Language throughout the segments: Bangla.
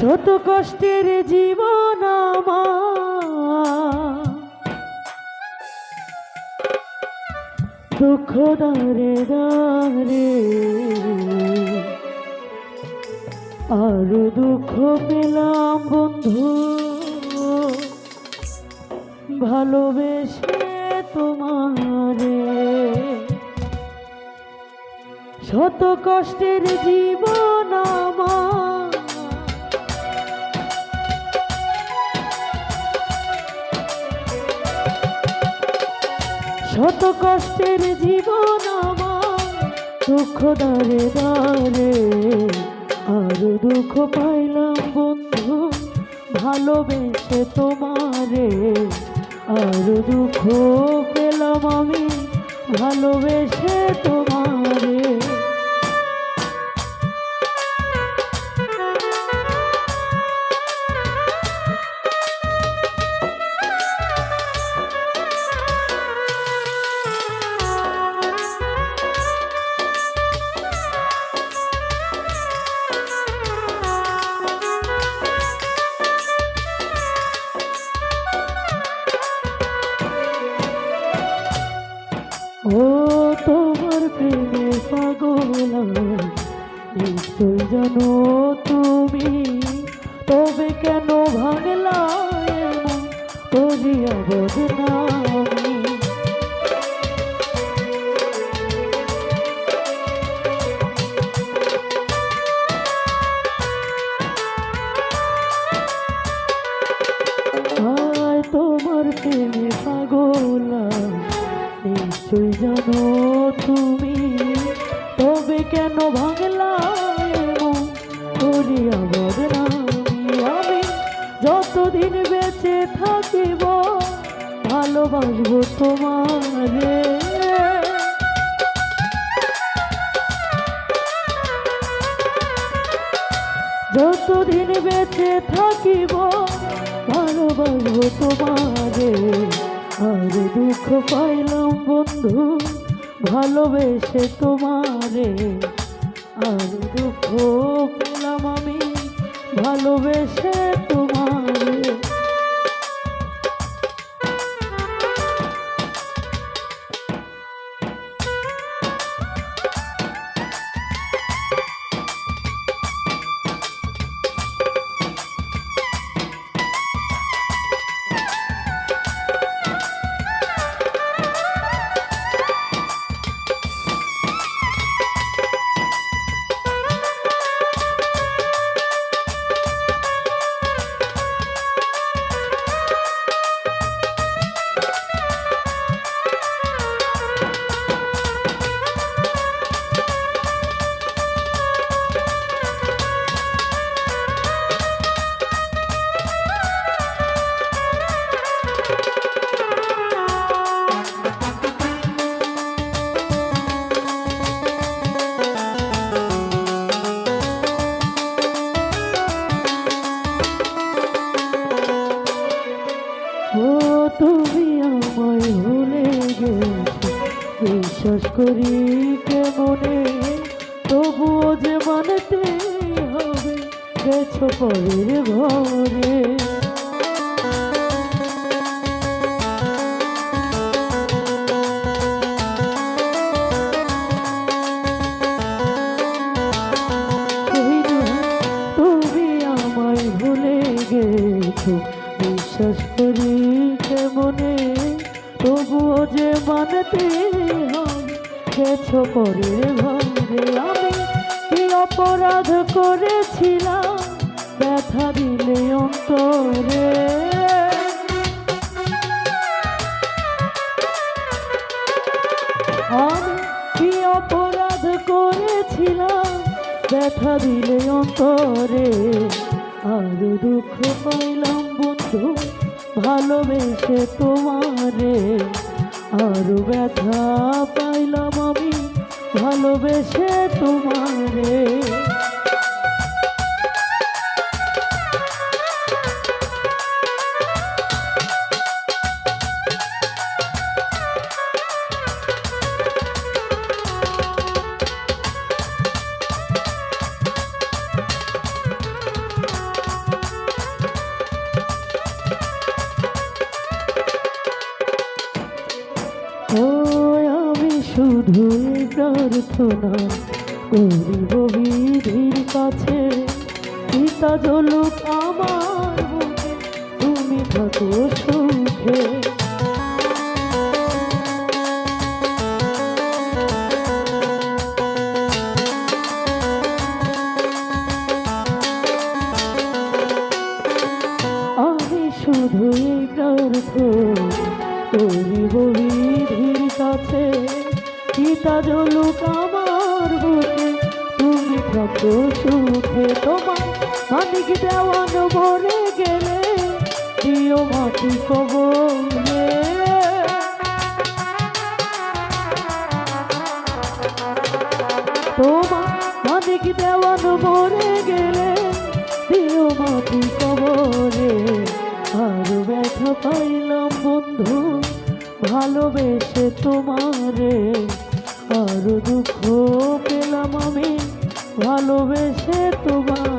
শত কষ্টের জীবন দুঃখ দারে দারে আরও দুঃখ পেলাম, বন্ধু। ভালোবেসে তোমারে। শত কষ্টের জীবন আমার। শত কষ্টের জীবন আমার। দুঃখ দারে দারে আর দুঃখ পাইলাম বন্ধু, ভালোবেসে তোমারে। আর দুঃখ পেলাম আমি, ভালোবেসে তোমারে তোমার প্রেমে পাগলা নিশ্চয় জানো তুমি? তবে কেন ভাঙলা করিয়া বদনামি? আমি যতদিন বেঁচে থাকিব ভালোবাসবো তোমারে। যতদিন বেঁচে থাকিব, ভালোবাসবো তোমারে। আর দুঃখ পাইলাম বন্ধু, ভালোবেসে তোমারে। আর দুঃখ পেলাম আমি, ভালোবেসে তোমারে করি কেমনে? তবুও যে মানতে হবে, গেছো পরের গেছো, বিশ্বাস করি কেমনে? তবুও যে মানতে গেছো পরের ঘরে আমি। কি অপরাধ করেছিলাম? ব্যথা দিলে অন্তরে। আমি কি অপরাধ করেছিলাম? ব্যথা দিলে অন্তরে। আরও দুঃখ পাইলাম বন্ধু, ভালোবেসে তোমারে। আরও ব্যথা পাইলাম আমি ভালোবেসে তোমারে প্রার্থনা করি বিধির কাছে। পিতা জলুক আমার তুমি থাকো সুখে। সুখে তোমার মানিক দেওয়ান মরে গেলে, দিও মাটি কবলে। তোমার মানিক দেওয়ান মরে গেলে, দিও মাটি কবরে আর ব্যথা পাইলাম বন্ধু, ভালোবেসে তোমারে। আর দুঃখ পেলাম আমি ভালোবেসে তোমারে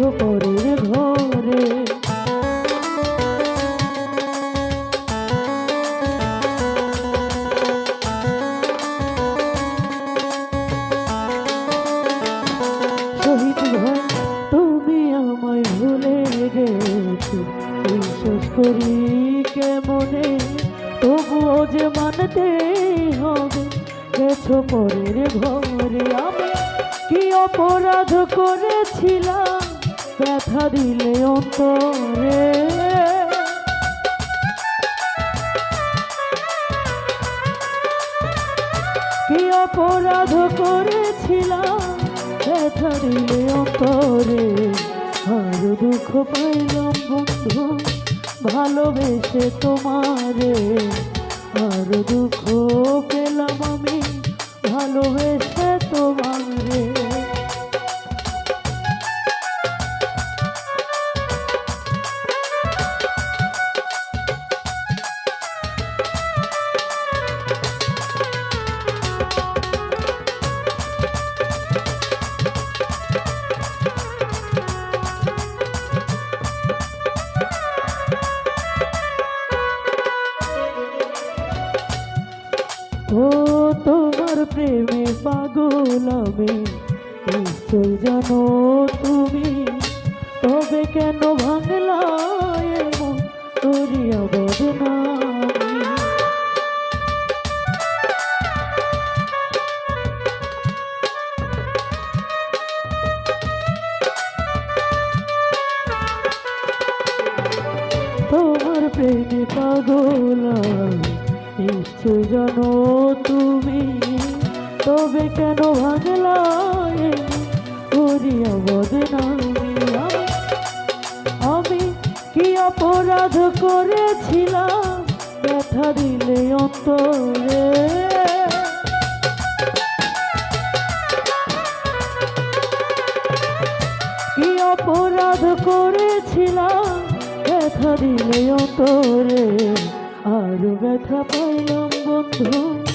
গেছো পরের ঘরে। শহীদ ভাই তুমি আমায় ভুলে গেছো। বিশ্বাস করি কেমনে? তবুও যে মানতে হবে, গেছো পরের ঘরে। আমি কি অপরাধ করেছিলাম? ব্যথা দিলে অন্তরে। কি অপরাধ করেছিলাম? ব্যথা দিলে অন্তরে। আর দুঃখ পাইলাম বন্ধু, ভালোবেসে তোমারে। আর দুঃখ পেলাম আমি, ভালোবেসে তোমারে পাগল আমি নিশ্চয় জানো তুমি তবে কেন ভাঙলা তোমার প্রেমে পাগল নিশ্চয় জানো তবে কেন ভাঙলাই করিয়া বদনামি আমি কি অপরাধ করেছিলাম? ব্যথা দিলে অন্তরে। কি অপরাধ করেছিলাম? ব্যথা দিলে অন্তরে। আর ব্যথা পাইলাম বন্ধু।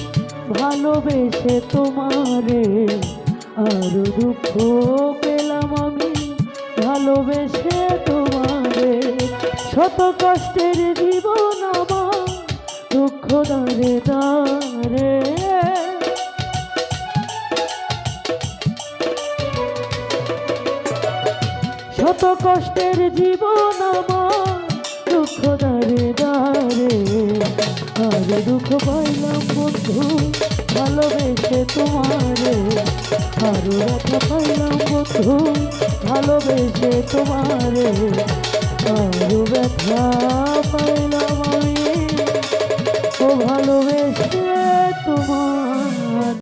ভালোবেসে তোমারে আর দুঃখ পেলাম আমি। ভালোবেসে তোমারে শত কষ্টের জীবন আমার, দুঃখ দারে দারে শত কষ্টের জীবন আমার, দুঃখ দারে দারে আর দুঃখ ভালোবেসে তোমারে। আরও ব্যথা পাইলাম বন্ধু ভালোবেসে তোমারে। আরও ব্যথা পাইলাম আমি ও ভালোবেসে তোমার